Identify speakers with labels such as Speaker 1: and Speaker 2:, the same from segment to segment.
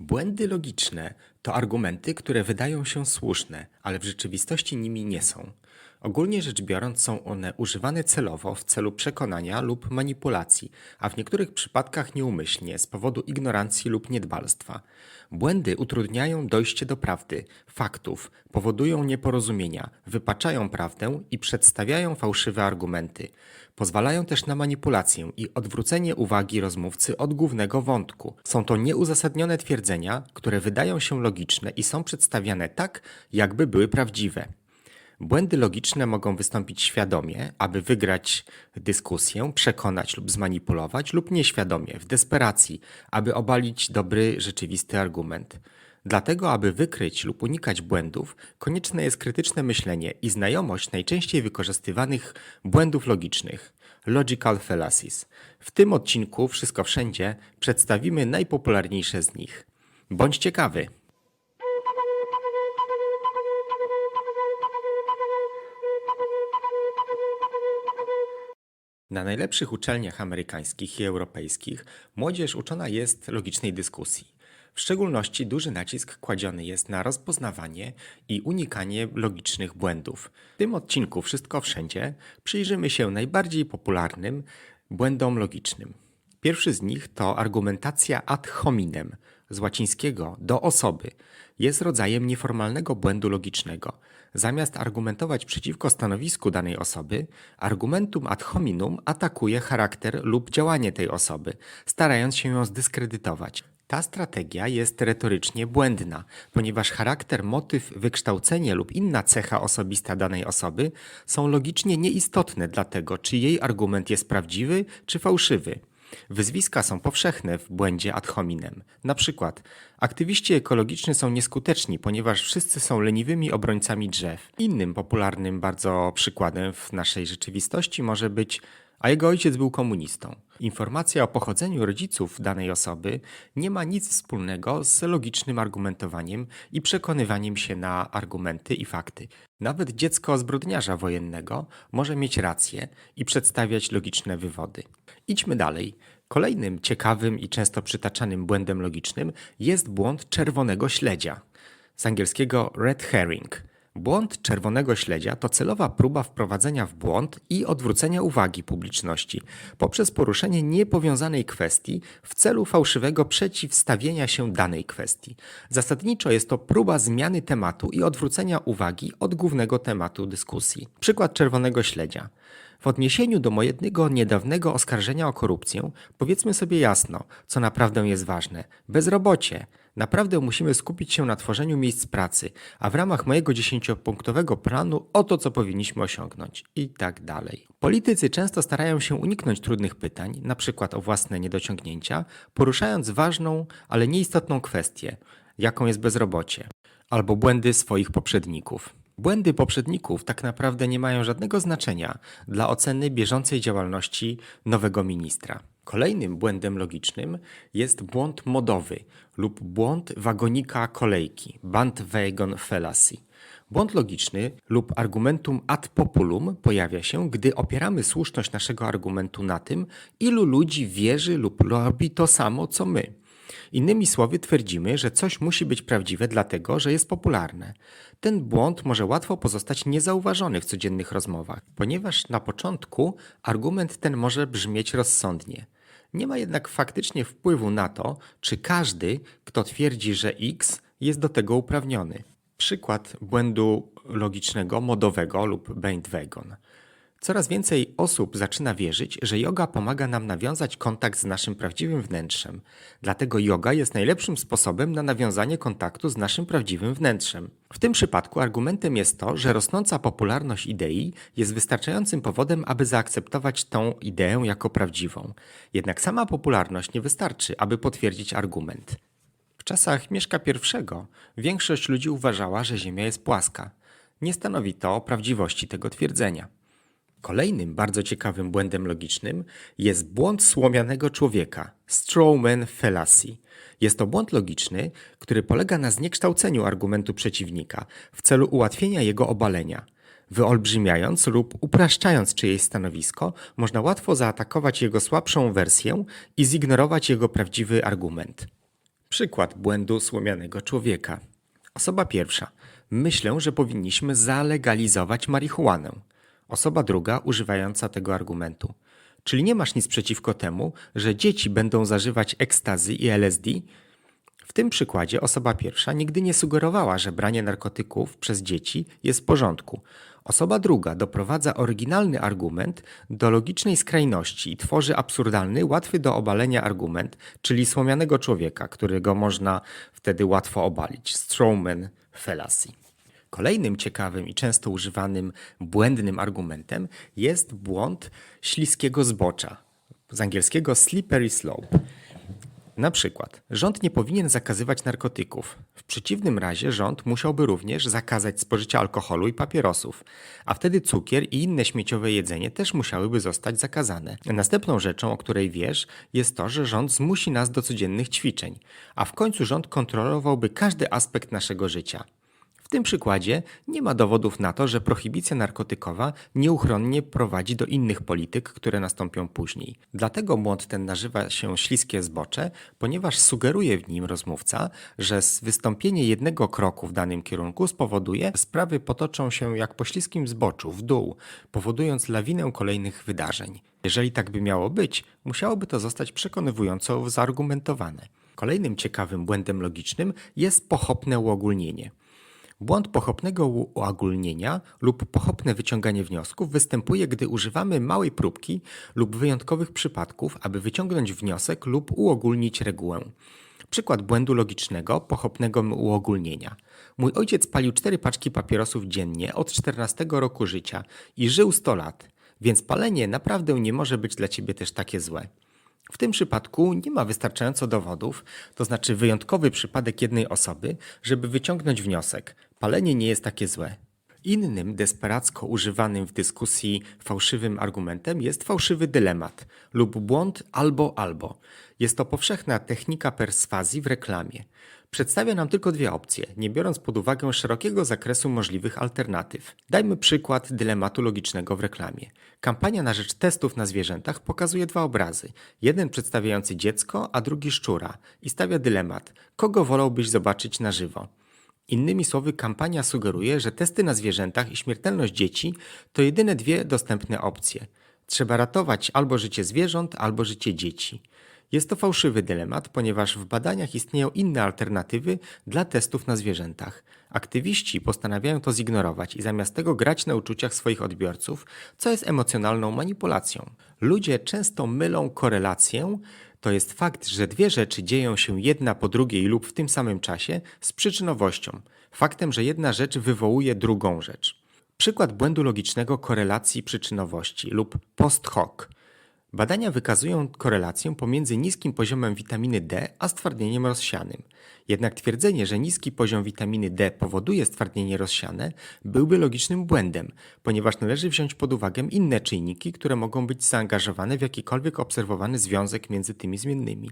Speaker 1: Błędy logiczne to argumenty, które wydają się słuszne, ale w rzeczywistości nimi nie są. Ogólnie rzecz biorąc, są one używane celowo w celu przekonania lub manipulacji, a w niektórych przypadkach nieumyślnie z powodu ignorancji lub niedbalstwa. Błędy utrudniają dojście do prawdy, faktów, powodują nieporozumienia, wypaczają prawdę i przedstawiają fałszywe argumenty. Pozwalają też na manipulację i odwrócenie uwagi rozmówcy od głównego wątku. Są to nieuzasadnione twierdzenia, które wydają się logiczne i są przedstawiane tak, jakby były prawdziwe. Błędy logiczne mogą wystąpić świadomie, aby wygrać dyskusję, przekonać lub zmanipulować, lub nieświadomie, w desperacji, aby obalić dobry, rzeczywisty argument. Dlatego, aby wykryć lub unikać błędów, konieczne jest krytyczne myślenie i znajomość najczęściej wykorzystywanych błędów logicznych logical fallacies. W tym odcinku Wszystko Wszędzie przedstawimy najpopularniejsze z nich. Bądź ciekawy! Na najlepszych uczelniach amerykańskich i europejskich młodzież uczona jest logicznej dyskusji. W szczególności duży nacisk kładziony jest na rozpoznawanie i unikanie logicznych błędów. W tym odcinku Wszystko Wszędzie przyjrzymy się najbardziej popularnym błędom logicznym. Pierwszy z nich to argumentacja ad hominem, z łacińskiego do osoby. Jest rodzajem nieformalnego błędu logicznego. Zamiast argumentować przeciwko stanowisku danej osoby, argumentum ad hominem atakuje charakter lub działanie tej osoby, starając się ją zdyskredytować. Ta strategia jest retorycznie błędna, ponieważ charakter, motyw, wykształcenie lub inna cecha osobista danej osoby są logicznie nieistotne dla tego, czy jej argument jest prawdziwy czy fałszywy. Wyzwiska są powszechne w błędzie ad hominem. Na przykład, aktywiści ekologiczni są nieskuteczni, ponieważ wszyscy są leniwymi obrońcami drzew. Innym popularnym bardzo przykładem w naszej rzeczywistości może być a jego ojciec był komunistą. Informacja o pochodzeniu rodziców danej osoby nie ma nic wspólnego z logicznym argumentowaniem i przekonywaniem się na argumenty i fakty. Nawet dziecko zbrodniarza wojennego może mieć rację i przedstawiać logiczne wywody. Idźmy dalej. Kolejnym ciekawym i często przytaczanym błędem logicznym jest błąd czerwonego śledzia. Z angielskiego red herring. Błąd czerwonego śledzia to celowa próba wprowadzenia w błąd i odwrócenia uwagi publiczności poprzez poruszenie niepowiązanej kwestii w celu fałszywego przeciwstawienia się danej kwestii. Zasadniczo jest to próba zmiany tematu i odwrócenia uwagi od głównego tematu dyskusji. Przykład czerwonego śledzia. W odniesieniu do mojego niedawnego oskarżenia o korupcję, powiedzmy sobie jasno, co naprawdę jest ważne. Bezrobocie. Naprawdę musimy skupić się na tworzeniu miejsc pracy, a w ramach mojego dziesięciopunktowego planu o to, co powinniśmy osiągnąć i tak dalej. Politycy często starają się uniknąć trudnych pytań, na przykład o własne niedociągnięcia, poruszając ważną, ale nieistotną kwestię, jaką jest bezrobocie, albo błędy swoich poprzedników. Błędy poprzedników tak naprawdę nie mają żadnego znaczenia dla oceny bieżącej działalności nowego ministra. Kolejnym błędem logicznym jest błąd modowy lub błąd wagonika kolejki, bandwagon fallacy. Błąd logiczny lub argumentum ad populum pojawia się, gdy opieramy słuszność naszego argumentu na tym, ilu ludzi wierzy lub robi to samo co my. Innymi słowy, twierdzimy, że coś musi być prawdziwe dlatego, że jest popularne. Ten błąd może łatwo pozostać niezauważony w codziennych rozmowach, ponieważ na początku argument ten może brzmieć rozsądnie. Nie ma jednak faktycznie wpływu na to, czy każdy, kto twierdzi, że X jest do tego uprawniony. Przykład błędu logicznego, modowego lub bandwagon. Coraz więcej osób zaczyna wierzyć, że yoga pomaga nam nawiązać kontakt z naszym prawdziwym wnętrzem. Dlatego yoga jest najlepszym sposobem na nawiązanie kontaktu z naszym prawdziwym wnętrzem. W tym przypadku argumentem jest to, że rosnąca popularność idei jest wystarczającym powodem, aby zaakceptować tą ideę jako prawdziwą. Jednak sama popularność nie wystarczy, aby potwierdzić argument. W czasach Mieszka I większość ludzi uważała, że Ziemia jest płaska. Nie stanowi to prawdziwości tego twierdzenia. Kolejnym bardzo ciekawym błędem logicznym jest błąd słomianego człowieka, strawman fallacy. Jest to błąd logiczny, który polega na zniekształceniu argumentu przeciwnika w celu ułatwienia jego obalenia. Wyolbrzymiając lub upraszczając czyjeś stanowisko, można łatwo zaatakować jego słabszą wersję i zignorować jego prawdziwy argument. Przykład błędu słomianego człowieka. Osoba pierwsza. Myślę, że powinniśmy zalegalizować marihuanę. Osoba druga, używająca tego argumentu. Czyli nie masz nic przeciwko temu, że dzieci będą zażywać ekstazy i LSD? W tym przykładzie osoba pierwsza nigdy nie sugerowała, że branie narkotyków przez dzieci jest w porządku. Osoba druga doprowadza oryginalny argument do logicznej skrajności i tworzy absurdalny, łatwy do obalenia argument, czyli słomianego człowieka, którego można wtedy łatwo obalić. Strawman fallacy. Kolejnym ciekawym i często używanym błędnym argumentem jest błąd śliskiego zbocza. Z angielskiego slippery slope. Na przykład, rząd nie powinien zakazywać narkotyków. W przeciwnym razie rząd musiałby również zakazać spożycia alkoholu i papierosów, a wtedy cukier i inne śmieciowe jedzenie też musiałyby zostać zakazane. Następną rzeczą, o której wiesz, jest to, że rząd zmusi nas do codziennych ćwiczeń, a w końcu rząd kontrolowałby każdy aspekt naszego życia. W tym przykładzie nie ma dowodów na to, że prohibicja narkotykowa nieuchronnie prowadzi do innych polityk, które nastąpią później. Dlatego błąd ten nazywa się śliskie zbocze, ponieważ sugeruje w nim rozmówca, że wystąpienie jednego kroku w danym kierunku spowoduje, że sprawy potoczą się jak po śliskim zboczu, w dół, powodując lawinę kolejnych wydarzeń. Jeżeli tak by miało być, musiałoby to zostać przekonywująco zaargumentowane. Kolejnym ciekawym błędem logicznym jest pochopne uogólnienie. Błąd pochopnego uogólnienia lub pochopne wyciąganie wniosków występuje, gdy używamy małej próbki lub wyjątkowych przypadków, aby wyciągnąć wniosek lub uogólnić regułę. Przykład błędu logicznego, pochopnego uogólnienia. Mój ojciec palił cztery paczki papierosów dziennie od 14 roku życia i żył 100 lat, więc palenie naprawdę nie może być dla ciebie też takie złe. W tym przypadku nie ma wystarczająco dowodów, to znaczy wyjątkowy przypadek jednej osoby, żeby wyciągnąć wniosek. Palenie nie jest takie złe. Innym desperacko używanym w dyskusji fałszywym argumentem jest fałszywy dylemat lub błąd albo albo. Jest to powszechna technika perswazji w reklamie. Przedstawia nam tylko dwie opcje, nie biorąc pod uwagę szerokiego zakresu możliwych alternatyw. Dajmy przykład dylematu logicznego w reklamie. Kampania na rzecz testów na zwierzętach pokazuje dwa obrazy. Jeden przedstawiający dziecko, a drugi szczura i stawia dylemat: kogo wolałbyś zobaczyć na żywo? Innymi słowy, kampania sugeruje, że testy na zwierzętach i śmiertelność dzieci to jedyne dwie dostępne opcje. Trzeba ratować albo życie zwierząt, albo życie dzieci. Jest to fałszywy dylemat, ponieważ w badaniach istnieją inne alternatywy dla testów na zwierzętach. Aktywiści postanawiają to zignorować i zamiast tego grać na uczuciach swoich odbiorców, co jest emocjonalną manipulacją. Ludzie często mylą korelację, to jest fakt, że dwie rzeczy dzieją się jedna po drugiej lub w tym samym czasie, z przyczynowością. Faktem, że jedna rzecz wywołuje drugą rzecz. Przykład błędu logicznego korelacji przyczynowości lub post hoc. Badania wykazują korelację pomiędzy niskim poziomem witaminy D a stwardnieniem rozsianym. Jednak twierdzenie, że niski poziom witaminy D powoduje stwardnienie rozsiane, byłby logicznym błędem, ponieważ należy wziąć pod uwagę inne czynniki, które mogą być zaangażowane w jakikolwiek obserwowany związek między tymi zmiennymi.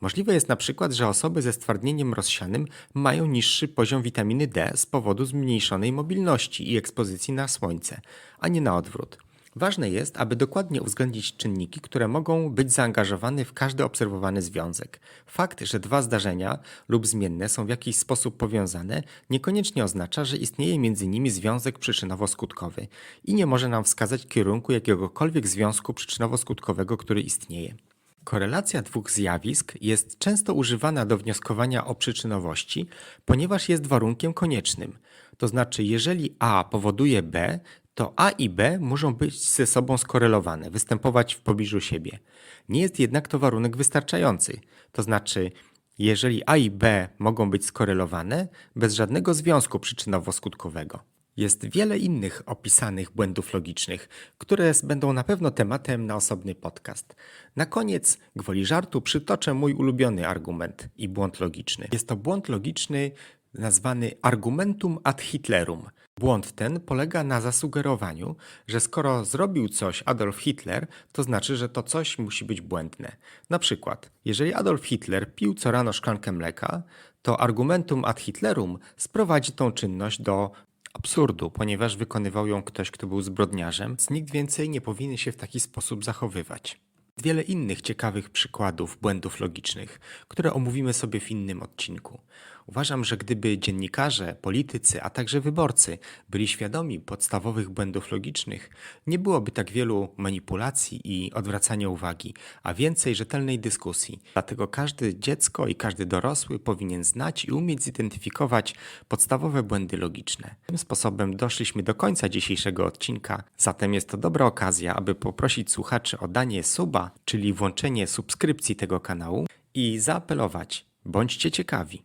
Speaker 1: Możliwe jest na przykład, że osoby ze stwardnieniem rozsianym mają niższy poziom witaminy D z powodu zmniejszonej mobilności i ekspozycji na słońce, a nie na odwrót. Ważne jest, aby dokładnie uwzględnić czynniki, które mogą być zaangażowane w każdy obserwowany związek. Fakt, że dwa zdarzenia lub zmienne są w jakiś sposób powiązane, niekoniecznie oznacza, że istnieje między nimi związek przyczynowo-skutkowy i nie może nam wskazać kierunku jakiegokolwiek związku przyczynowo-skutkowego, który istnieje. Korelacja dwóch zjawisk jest często używana do wnioskowania o przyczynowości, ponieważ jest warunkiem koniecznym. To znaczy, jeżeli A powoduje B, to A i B muszą być ze sobą skorelowane, występować w pobliżu siebie. Nie jest jednak to warunek wystarczający. To znaczy, jeżeli A i B mogą być skorelowane bez żadnego związku przyczynowo-skutkowego. Jest wiele innych opisanych błędów logicznych, które będą na pewno tematem na osobny podcast. Na koniec, gwoli żartu, przytoczę mój ulubiony argument i błąd logiczny. Jest to błąd logiczny nazwany argumentum ad Hitlerum. Błąd ten polega na zasugerowaniu, że skoro zrobił coś Adolf Hitler, to znaczy, że to coś musi być błędne. Na przykład, jeżeli Adolf Hitler pił co rano szklankę mleka, to argumentum ad Hitlerum sprowadzi tą czynność do absurdu, ponieważ wykonywał ją ktoś, kto był zbrodniarzem, więc nikt więcej nie powinien się w taki sposób zachowywać. Wiele innych ciekawych przykładów błędów logicznych, które omówimy sobie w innym odcinku. Uważam, że gdyby dziennikarze, politycy, a także wyborcy byli świadomi podstawowych błędów logicznych, nie byłoby tak wielu manipulacji i odwracania uwagi, a więcej rzetelnej dyskusji. Dlatego każde dziecko i każdy dorosły powinien znać i umieć zidentyfikować podstawowe błędy logiczne. Tym sposobem doszliśmy do końca dzisiejszego odcinka, zatem jest to dobra okazja, aby poprosić słuchaczy o danie suba, czyli włączenie subskrypcji tego kanału i zaapelować: bądźcie ciekawi.